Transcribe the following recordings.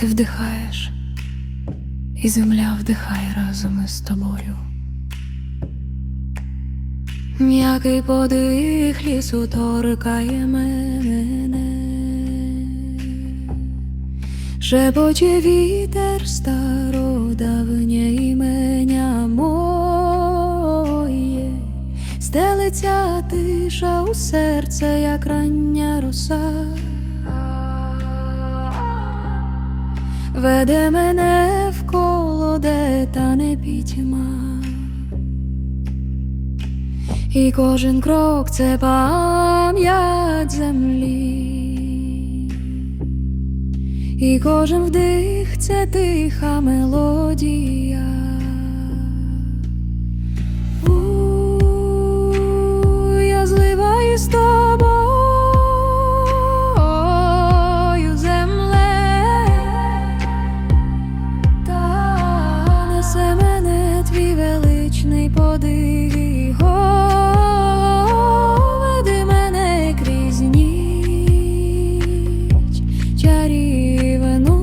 Ти вдихаєш, і земля вдихає разом із тобою. М'який подих лісу торкає мене, шепоче вітер стародавнє імення моє, стелиться тиша у серце, як рання роса. Веде мене в коло, де та не пітьма. І кожен крок це пам'ять землі, і кожен вдих це тиха мелодія. Подих. Веди мене крізь ніч чарівну,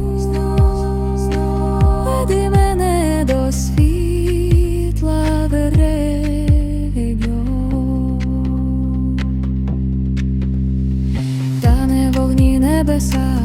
веди мене до світла берегів. Та не вогні небеса,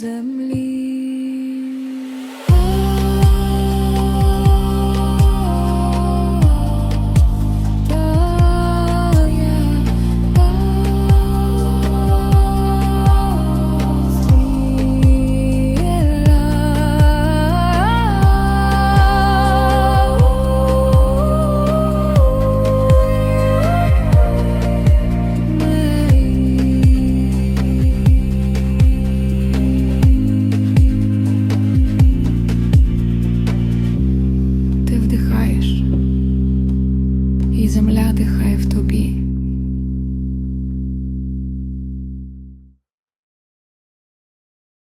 землі. земля дихає в тобі.